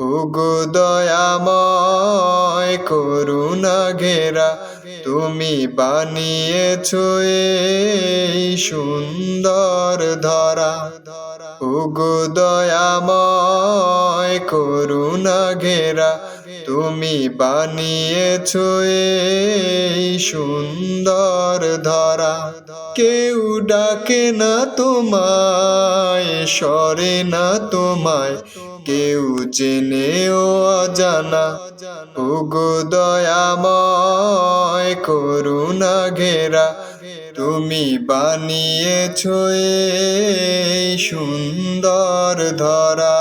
ওগো দয়াময় করুণা ঘেরা, তুমি বানিয়েছ এই সুন্দর ধরা। ওগো দয়াময় করুণা ঘেরা, তুমি বানিয়েছ এই সুন্দর ধরা। কেউ ডাকে না তোমায়, সরে না তোমায় কেউ জেনেও অজানা। ওগো দয়াময় করুণা ঘেরা, তুমি বানিয়েছ এই সুন্দর ধরা।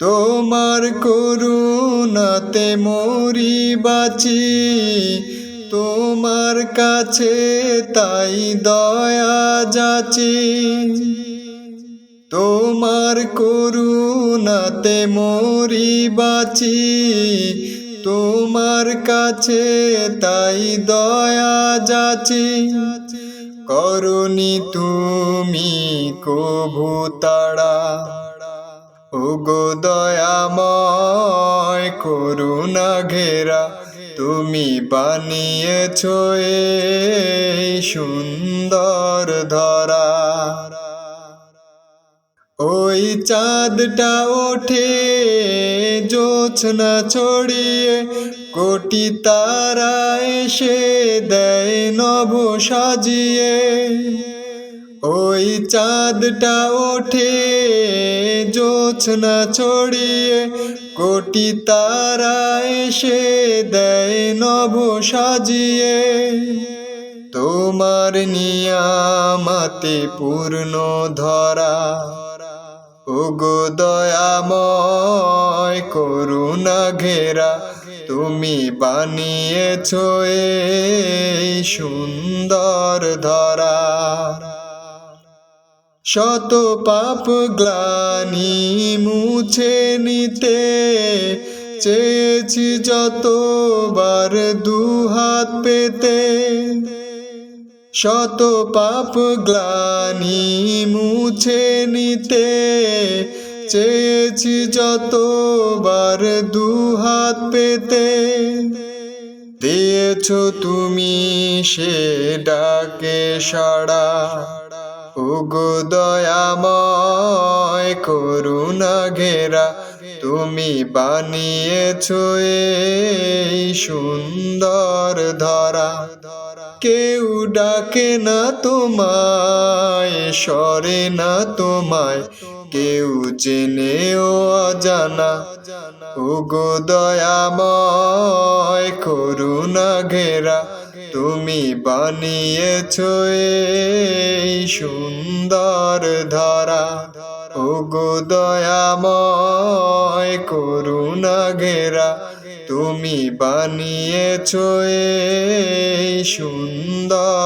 তোমার করুণাতে মরি বাঁচি, তোমার কাছে তাই দয়া যাচি। তোমার করুণাতে মরি বাঁচি, তোমার কাছে তাই দয়া যাচি। করুণী তুমি কভু তাড়া, ওগো দয়াময় করুণা ঘেরা, তুমি বানিয়েছ সুন্দর ধরা। চাঁদটা ওঠে জোছনা ছড়িয়ে, কোটি তারা এসে দেয় নভ সাজিয়ে। ওই চাঁদটা ওঠে জোছনা ছড়িয়ে, কোটি তারা এসে দেয় নভ সাজিয়ে। তোমার নিয়ামাতে পূর্ণ ধরা ওগো দয়াময় করুণা ঘেরা, তুমি বানিয়েছ এই সুন্দর ধরা। শত পাপ গ্লানি মুছে নিতে চেয়েছি যতবার দুহাত পেতে। শত পাপ গ্লানি মুছে নিতে। চেয়েছি যতবার দুহাত পেতে। দিয়েছ তুমি সে ডাকে সাড়া। ওগো দয়াময় করুণা ঘেরা, তুমি বানিয়েছ এই সুন্দর ধরা। কেউ ডাকে না তোমায় সরে না তোমায়, কেউ জেনেও অজানা। ওগো দয়াময়, করুণা ঘেরা, তুমি বানিয়েছ সুন্দর ধরা। ওগো দয়াময়, করুণা ঘেরা তুমি বানিয়েছ এই সুন্দর